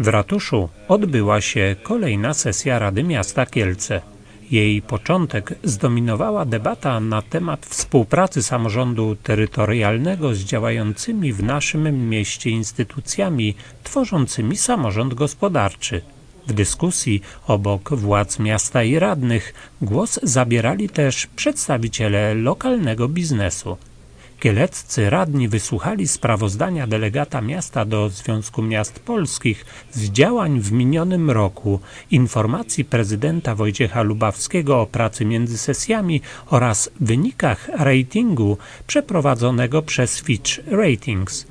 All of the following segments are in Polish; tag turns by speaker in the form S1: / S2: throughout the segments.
S1: W ratuszu odbyła się kolejna sesja Rady Miasta Kielce. Jej początek zdominowała debata na temat współpracy samorządu terytorialnego z działającymi w naszym mieście instytucjami tworzącymi samorząd gospodarczy. W dyskusji obok władz miasta i radnych głos zabierali też przedstawiciele lokalnego biznesu. Kieleccy radni wysłuchali sprawozdania delegata miasta do Związku Miast Polskich z działań w minionym roku, informacji prezydenta Wojciecha Lubawskiego o pracy między sesjami oraz wynikach ratingu przeprowadzonego przez Fitch Ratings.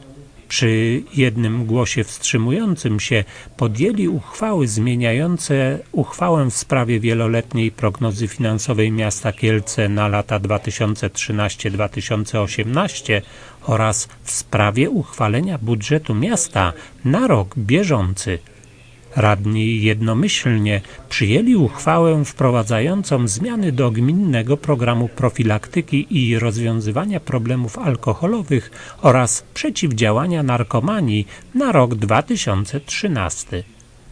S1: Przy jednym głosie wstrzymującym się podjęli uchwały zmieniające uchwałę w sprawie wieloletniej prognozy finansowej miasta Kielce na lata 2013-2018 oraz w sprawie uchwalenia budżetu miasta na rok bieżący. Radni jednomyślnie przyjęli uchwałę wprowadzającą zmiany do gminnego programu profilaktyki i rozwiązywania problemów alkoholowych oraz przeciwdziałania narkomanii na rok 2013.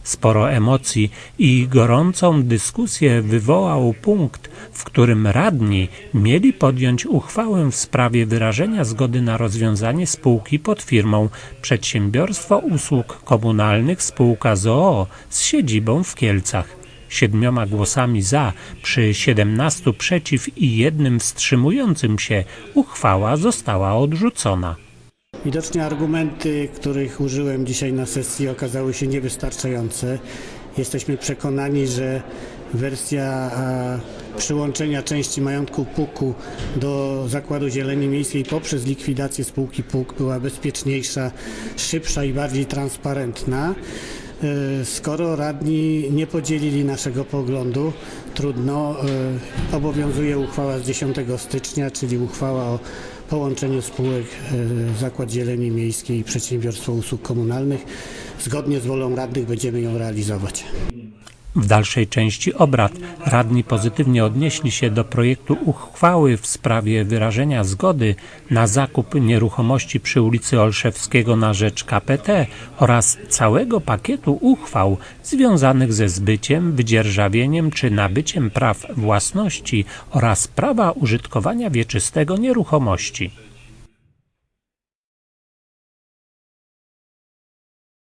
S1: Sporo emocji i gorącą dyskusję wywołał punkt, w którym radni mieli podjąć uchwałę w sprawie wyrażenia zgody na rozwiązanie spółki pod firmą Przedsiębiorstwo Usług Komunalnych Spółka ZOO z siedzibą w Kielcach. Siedmioma głosami za, przy 17 przeciw i jednym wstrzymującym się uchwała została odrzucona.
S2: Widocznie argumenty, których użyłem dzisiaj na sesji, okazały się niewystarczające. Jesteśmy przekonani, że wersja przyłączenia części majątku PUK-u do Zakładu Zieleni Miejskiej poprzez likwidację spółki PUK była bezpieczniejsza, szybsza i bardziej transparentna. E, Skoro radni nie podzielili naszego poglądu, trudno, e, obowiązuje uchwała z 10 stycznia, czyli uchwała o połączeniu spółek e, Zakład Zieleni Miejskiej i Przedsiębiorstwo Usług Komunalnych. Zgodnie z wolą radnych będziemy ją realizować.
S1: W dalszej części obrad radni pozytywnie odnieśli się do projektu uchwały w sprawie wyrażenia zgody na zakup nieruchomości przy ulicy Olszewskiego na rzecz KPT oraz całego pakietu uchwał związanych ze zbyciem, wydzierżawieniem czy nabyciem praw własności oraz prawa użytkowania wieczystego nieruchomości.